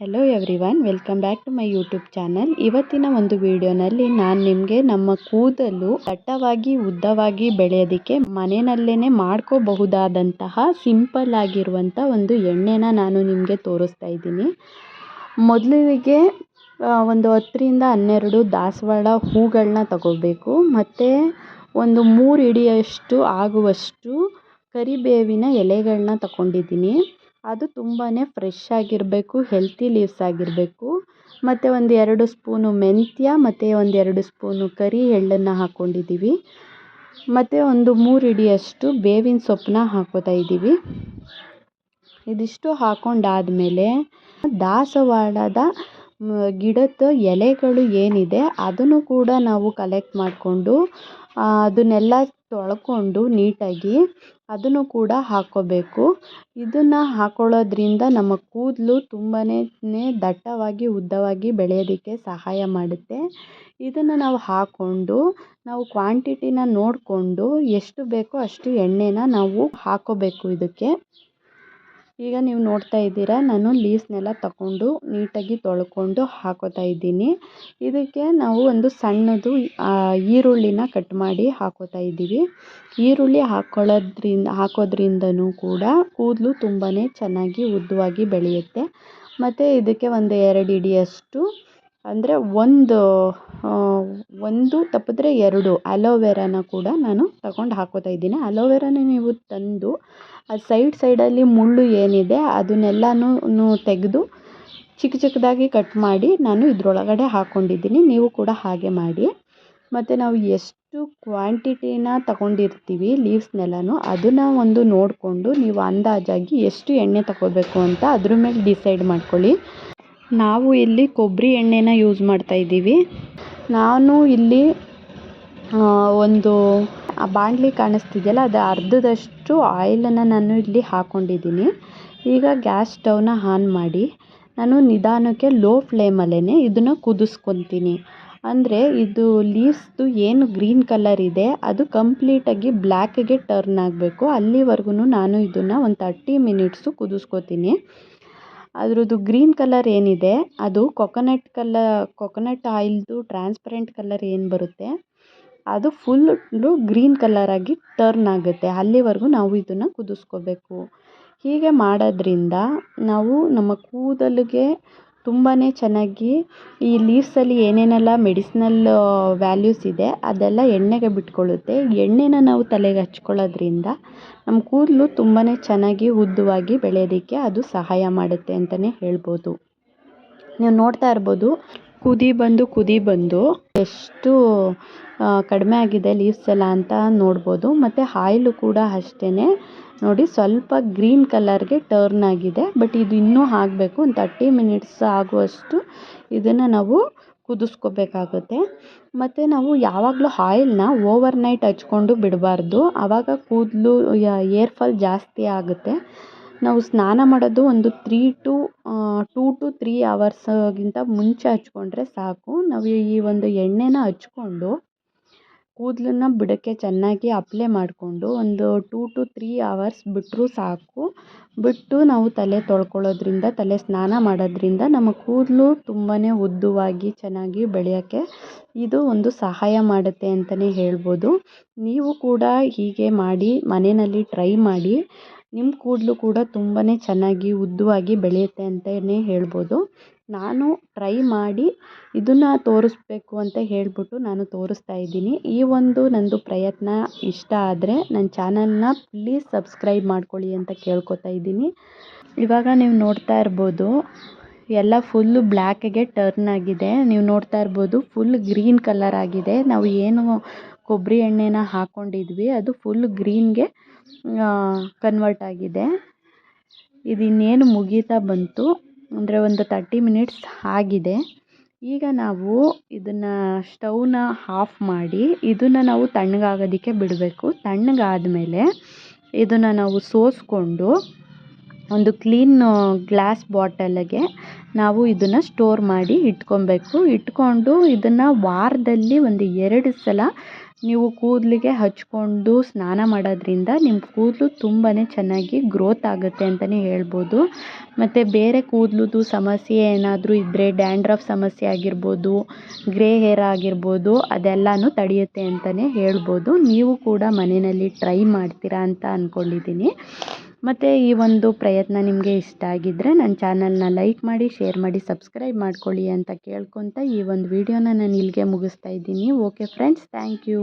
Hello everyone welcome back to my YouTube channel ಇವತ್ತಿನ ಒಂದು ವಿಡಿಯೋನಲ್ಲಿ ನಾನು ನಿಮಗೆ ನಮ್ಮ ಕೂದಲು ದಟ್ಟವಾಗಿ, ಉದ್ದವಾಗಿ ಬೆಳೆಯೋದಕ್ಕೆ ಮನೆಯಲ್ಲೇ ಮಾಡ್ಕೋಬಹುದಾದಂತಹ ಸಿಂಪಲ್ ಆಗಿರುವಂಥ ಒಂದು ಎಣ್ಣೆನ ನಾನು ನಿಮಗೆ ತೋರಿಸ್ತಾ ಇದ್ದೀನಿ. ಮೊದಲಿಗೆ ಒಂದು ಹತ್ತರಿಂದ ಹನ್ನೆರಡು ದಾಸವಾಳ ಹೂಗಳನ್ನ ತಗೋಬೇಕು. ಮತ್ತು ಒಂದು ಮೂರು ಹಿಡಿಯಷ್ಟು ಆಗುವಷ್ಟು ಕರಿಬೇವಿನ ಎಲೆಗಳನ್ನ ತಗೊಂಡಿದ್ದೀನಿ. ಅದು ತುಂಬಾ ಫ್ರೆಶ್ ಆಗಿರಬೇಕು ಹೆಲ್ತಿ ಲೀವ್ಸ್ ಆಗಿರಬೇಕು. ಮತ್ತು ಒಂದು ಎರಡು ಸ್ಪೂನು ಮೆಂತ್ಯ, ಮತ್ತು ಒಂದು ಎರಡು ಸ್ಪೂನು ಕರಿ ಎಳ್ಳನ್ನು ಹಾಕ್ಕೊಂಡಿದ್ದೀವಿ ಮತ್ತು ಒಂದು ಮೂರು ಹಿಡಿಯಷ್ಟು ಬೇವಿನ ಸೊಪ್ಪನ್ನ ಹಾಕೋತಾ ಇದ್ದೀವಿ ಇದಿಷ್ಟು ಹಾಕೊಂಡಾದಮೇಲೆ ದಾಸವಾಳದ ಗಿಡದ ಎಲೆಗಳು ಏನಿದೆ ಅದನ್ನು ಕೂಡ ನಾವು ಕಲೆಕ್ಟ್ ಮಾಡಿಕೊಂಡು ಅದನ್ನೆಲ್ಲ ತೊಳ್ಕೊಂಡು ನೀಟಾಗಿ ಅದನ್ನು ಕೂಡ ಹಾಕ್ಕೋಬೇಕು ಇದನ್ನು ಹಾಕ್ಕೊಳ್ಳೋದ್ರಿಂದ ನಮ್ಮ ಕೂದಲು ತುಂಬಾ ದಟ್ಟವಾಗಿ, ಉದ್ದವಾಗಿ ಬೆಳೆಯೋದಕ್ಕೆ ಸಹಾಯ ಮಾಡುತ್ತೆ. ಇದನ್ನು ನಾವು ಹಾಕ್ಕೊಂಡು ನಾವು ಕ್ವಾಂಟಿಟಿನ ನೋಡಿಕೊಂಡು ಎಷ್ಟು ಬೇಕೋ ಅಷ್ಟು ಎಣ್ಣೆನ ನಾವು ಹಾಕ್ಕೋಬೇಕು ಇದಕ್ಕೆ. ಈಗ ನೀವು ನೋಡ್ತಾ ಇದ್ದೀರಾ, ನಾನು ಲೀಸ್ನೆಲ್ಲ ತಗೊಂಡು ನೀಟಾಗಿ ತೊಳ್ಕೊಂಡು ಹಾಕೋತಾ ಇದ್ದೀನಿ. ಇದಕ್ಕೆ ನಾವು ಒಂದು ಸಣ್ಣದು ಈರುಳ್ಳಿನ ಕಟ್ ಮಾಡಿ ಹಾಕೋತಾ ಇದ್ದೀವಿ. ಈರುಳ್ಳಿ ಹಾಕೊಳ್ಳೋದ್ರಿಂದ, ಹಾಕೋದ್ರಿಂದನೂ ಕೂಡ ಕೂದಲು ತುಂಬಾ ಚೆನ್ನಾಗಿ ಉದ್ದವಾಗಿ ಬೆಳೆಯುತ್ತೆ. ಮತ್ತು ಇದಕ್ಕೆ ಒಂದು ಎರಡು ಹಿಡಿಯಷ್ಟು ಅಂದರೆ ಒಂದು ಒಂದು ತಪ್ಪಿದ್ರೆ ಎರಡು. ಅಲೋವೆರಾನ ಕೂಡ ನಾನು ತಗೊಂಡು ಹಾಕೋತಾ ಇದ್ದೀನಿ. ಅಲೋವೆರಾನ ನೀವು ತಂದು, ಆ ಸೈಡ್ ಸೈಡಲ್ಲಿ ಮುಳ್ಳು ಏನಿದೆ ಅದನ್ನೆಲ್ಲನೂ ತೆಗೆದು ಚಿಕ್ಕ ಚಿಕ್ಕದಾಗಿ ಕಟ್ ಮಾಡಿ ನಾನು ಇದರೊಳಗಡೆ ಹಾಕ್ಕೊಂಡಿದ್ದೀನಿ ನೀವು ಕೂಡ ಹಾಗೆ ಮಾಡಿ. ಮತ್ತು ನಾವು ಎಷ್ಟು ಕ್ವಾಂಟಿಟಿನ ತಗೊಂಡಿರ್ತೀವಿ ಲೀವ್ಸ್ನೆಲ್ಲನೂ ಅದನ್ನು ಒಂದು ನೋಡಿಕೊಂಡು ನೀವು ಅಂದಾಜಾಗಿ ಎಷ್ಟು ಎಣ್ಣೆ ತಗೋಬೇಕು ಅಂತ ಅದ್ರ ಮೇಲೆ ಡಿಸೈಡ್ ಮಾಡ್ಕೊಳ್ಳಿ. ನಾವು ಇಲ್ಲಿ ಕೊಬ್ಬರಿ ಎಣ್ಣೆನ ಯೂಸ್ ಮಾಡ್ತಾ ಇದ್ದೀವಿ. ನಾನು ಇಲ್ಲಿ ಒಂದು, ಆ ಬಾಣಲಿ ಕಾಣಿಸ್ತಿದೆಯಲ್ಲ, ಅದು ಅರ್ಧದಷ್ಟು ಆಯಿಲನ್ನು ನಾನು ಇಲ್ಲಿ ಹಾಕ್ಕೊಂಡಿದ್ದೀನಿ ಈಗ ಗ್ಯಾಸ್ ಸ್ಟವ್ನ ಆನ್ ಮಾಡಿ, ನಾನು ನಿಧಾನಕ್ಕೆ ಲೋ ಫ್ಲೇಮಲ್ಲೇ ಇದನ್ನು ಕುದಿಸ್ಕೊತೀನಿ. ಅಂದರೆ ಇದು ಲೀವ್ಸ್ದು ಏನು ಗ್ರೀನ್ ಕಲರ್ ಇದೆ, ಅದು ಕಂಪ್ಲೀಟಾಗಿ ಬ್ಲ್ಯಾಕ್ಗೆ ಟರ್ನ್ ಆಗಬೇಕು. ಅಲ್ಲಿವರೆಗೂ ನಾನು ಇದನ್ನು ಒಂದು ತರ್ಟಿ ಮಿನಿಟ್ಸು ಕುದಿಸ್ಕೊತೀನಿ. ಅದ್ರದ್ದು ಗ್ರೀನ್ ಕಲರ್ ಏನಿದೆ, ಅದು ಕೊಕೊನೆಟ್ ಕಲ ಕೊಕೊನಟ್ ಆಯಿಲ್ದು ಟ್ರಾನ್ಸ್ಪರೆಂಟ್ ಕಲರ್ ಏನು ಬರುತ್ತೆ, ಅದು ಫುಲ್ಲು ಗ್ರೀನ್ ಕಲರಾಗಿ ಟರ್ನ್ ಆಗುತ್ತೆ. ಅಲ್ಲಿವರೆಗೂ ನಾವು ಇದನ್ನು ಕುದಿಸ್ಕೋಬೇಕು. ಹೀಗೆ ಮಾಡೋದ್ರಿಂದ ನಾವು ನಮ್ಮ ಕೂದಲಿಗೆ ತುಂಬಾ ಚೆನ್ನಾಗಿ ಈ ಲೀವ್ಸಲ್ಲಿ ಏನೇನೆಲ್ಲ ಮೆಡಿಸಿನಲ್ ವ್ಯಾಲ್ಯೂಸ್ ಇದೆ, ಅದೆಲ್ಲ ಎಣ್ಣೆಗೆ ಬಿಟ್ಕೊಳ್ಳುತ್ತೆ. ಎಣ್ಣೆನ ನಾವು ತಲೆಗೆ ಹಚ್ಕೊಳ್ಳೋದ್ರಿಂದ ನಮ್ಮ ಕೂದಲು ತುಂಬಾ ಚೆನ್ನಾಗಿ ಉದ್ದವಾಗಿ ಬೆಳೆಯೋದಕ್ಕೆ ಅದು ಸಹಾಯ ಮಾಡುತ್ತೆ ಅಂತಲೇ ಹೇಳ್ಬೋದು. ನೀವು ನೋಡ್ತಾ ಇರ್ಬೋದು, ಕುದಿ ಬಂದು ಕುದಿ ಬಂದು ಎಷ್ಟು ಕಡಿಮೆ ಆಗಿದೆ ಲೀವ್ಸ್ ಎಲ್ಲ ಅಂತ ನೋಡ್ಬೋದು. ಮತ್ತು ಆಯಿಲು ಕೂಡ ಅಷ್ಟೇ ನೋಡಿ, ಸ್ವಲ್ಪ ಗ್ರೀನ್ ಕಲರ್ಗೆ ಟರ್ನ್ ಆಗಿದೆ, ಬಟ್ ಇದು ಇನ್ನೂ ಆಗಬೇಕು ಒಂದು ತರ್ಟಿ ಮಿನಿಟ್ಸ್ ಆಗುವಷ್ಟು ಇದನ್ನು ನಾವು ಕುದಿಸ್ಕೋಬೇಕಾಗುತ್ತೆ. ಮತ್ತು ನಾವು ಯಾವಾಗಲೂ ಆಯಿಲ್ನ ಓವರ್ ನೈಟ್ ಹಚ್ಕೊಂಡು ಬಿಡಬಾರ್ದು. ಆವಾಗ ಕೂದಲು ಏರ್ ಫಾಲ್ ಜಾಸ್ತಿ ಆಗುತ್ತೆ. ನಾವು ಸ್ನಾನ ಮಾಡೋದು ಒಂದು three to two to three ಅವರ್ಸ್ಗಿಂತ ಮುಂಚೆ ಹಚ್ಕೊಂಡ್ರೆ ಸಾಕು. ನಾವು ಈ ಒಂದು ಎಣ್ಣೆನ ಹಚ್ಕೊಂಡು ಕೂದಲನ್ನ ಬುಡಕ್ಕೆ ಚೆನ್ನಾಗಿ ಅಪ್ಲೈ ಮಾಡಿಕೊಂಡು ಒಂದು ಟೂ ಟು ತ್ರೀ ಅವರ್ಸ್ ಬಿಟ್ಟರೂ ಸಾಕು. ಬಿಟ್ಟು ನಾವು ತಲೆ ತೊಳ್ಕೊಳ್ಳೋದ್ರಿಂದ, ತಲೆ ಸ್ನಾನ ಮಾಡೋದ್ರಿಂದ ನಮ್ಮ ಕೂದಲು ತುಂಬಾ ಉದ್ದವಾಗಿ ಚೆನ್ನಾಗಿ ಬೆಳೆಯೋಕ್ಕೆ ಇದು ಒಂದು ಸಹಾಯ ಮಾಡುತ್ತೆ ಅಂತಲೇ ಹೇಳ್ಬೋದು. ನೀವು ಕೂಡ ಹೀಗೆ ಮಾಡಿ, ಮನೆಯಲ್ಲಿ ಟ್ರೈ ಮಾಡಿ ನಿಮ್ಮ ಕೂದಲು ಕೂಡ ತುಂಬಾ ಚೆನ್ನಾಗಿ ಉದ್ದವಾಗಿ ಬೆಳೆಯುತ್ತೆ ಅಂತಲೇ ಹೇಳ್ಬೋದು. ನಾನು ಟ್ರೈ ಮಾಡಿ ಇದನ್ನು ತೋರಿಸ್ಬೇಕು ಅಂತ ಹೇಳಿಬಿಟ್ಟು ನಾನು ತೋರಿಸ್ತಾ ಇದ್ದೀನಿ. ಈ ಒಂದು ನನ್ನದು ಪ್ರಯತ್ನ ಇಷ್ಟ ಆದರೆ ನನ್ನ ಚಾನಲ್ನ ಪ್ಲೀಸ್ ಸಬ್ಸ್ಕ್ರೈಬ್ ಮಾಡ್ಕೊಳ್ಳಿ ಅಂತ ಕೇಳ್ಕೊತಾ ಇದ್ದೀನಿ. ಇವಾಗ ನೀವು ನೋಡ್ತಾ ಇರ್ಬೋದು, ಎಲ್ಲ ಫುಲ್ಲು ಬ್ಲ್ಯಾಕಿಗೆ ಟರ್ನ್ ಆಗಿದೆ. ನೀವು ನೋಡ್ತಾ ಇರ್ಬೋದು ಫುಲ್ ಗ್ರೀನ್ ಕಲರ್ ಆಗಿದೆ. ನಾವು ಏನು ಕೊಬ್ಬರಿ ಎಣ್ಣೆನ ಹಾಕ್ಕೊಂಡಿದ್ವಿ ಅದು ಫುಲ್ ಗ್ರೀನ್ಗೆ ಕನ್ವರ್ಟ್ ಆಗಿದೆ. ಇದು ಇನ್ನೇನು ಮುಗೀತಾ ಬಂತು. ಅಂದರೆ ಒಂದು ತರ್ಟಿ ಮಿನಿಟ್ಸ್ ಆಗಿದೆ. ಈಗ ನಾವು ಇದನ್ನು ಸ್ಟೌವ್ನ ಆಫ್ ಮಾಡಿ ಇದನ್ನು ನಾವು ತಣ್ಣಗಾಗೋದಕ್ಕೆ ಬಿಡಬೇಕು. ತಣ್ಣಗಾದ ಮೇಲೆ ಇದನ್ನು ನಾವು ಸೋಸಿಕೊಂಡು ಒಂದು ಕ್ಲೀನ್ ಗ್ಲಾಸ್ ಬಾಟಲಿಗೆ ನಾವು ಇದನ್ನು ಸ್ಟೋರ್ ಮಾಡಿ ಇಟ್ಕೊಬೇಕು. ಇಟ್ಕೊಂಡು ಇದನ್ನು ವಾರದಲ್ಲಿ ಒಂದು ಎರಡು ಸಲ ನೀವು ಕೂದಲಿಗೆ ಹಚ್ಕೊಂಡು ಸ್ನಾನ ಮಾಡೋದ್ರಿಂದ ನಿಮ್ಮ ಕೂದಲು ತುಂಬಾ ಚೆನ್ನಾಗಿ ಗ್ರೋತ್ ಆಗುತ್ತೆ ಅಂತಲೇ ಹೇಳ್ಬೋದು. ಮತ್ತು ಬೇರೆ ಕೂದಲುದು ಸಮಸ್ಯೆ ಏನಾದರೂ ಇದ್ದರೆ ಡ್ಯಾಂಡ್ರಫ್ ಸಮಸ್ಯೆ ಆಗಿರ್ಬೋದು ಗ್ರೇ ಹೇರ್ ಆಗಿರ್ಬೋದು, ಅದೆಲ್ಲನೂ ತಡೆಯುತ್ತೆ ಅಂತಲೇ ಹೇಳ್ಬೋದು. ನೀವು ಕೂಡ ಮನೆಯಲ್ಲಿ ಟ್ರೈ ಮಾಡ್ತೀರಾ ಅಂತ ಅಂದ್ಕೊಂಡಿದ್ದೀನಿ ಮತ್ತು ಈ ಒಂದು ಪ್ರಯತ್ನ ನಿಮಗೆ ಇಷ್ಟ ಆಗಿದ್ದರೆ ನನ್ನ ಚಾನಲ್ನ ಲೈಕ್ ಮಾಡಿ ಶೇರ್ ಮಾಡಿ ಸಬ್ಸ್ಕ್ರೈಬ್ ಮಾಡ್ಕೊಳ್ಳಿ ಅಂತ ಕೇಳ್ಕೊತ ಈ ಒಂದು ವಿಡಿಯೋನ ನಾನು ಇಲ್ಲಿಗೆ ಮುಗಿಸ್ತಾ ಇದ್ದೀನಿ. Okay friends thank you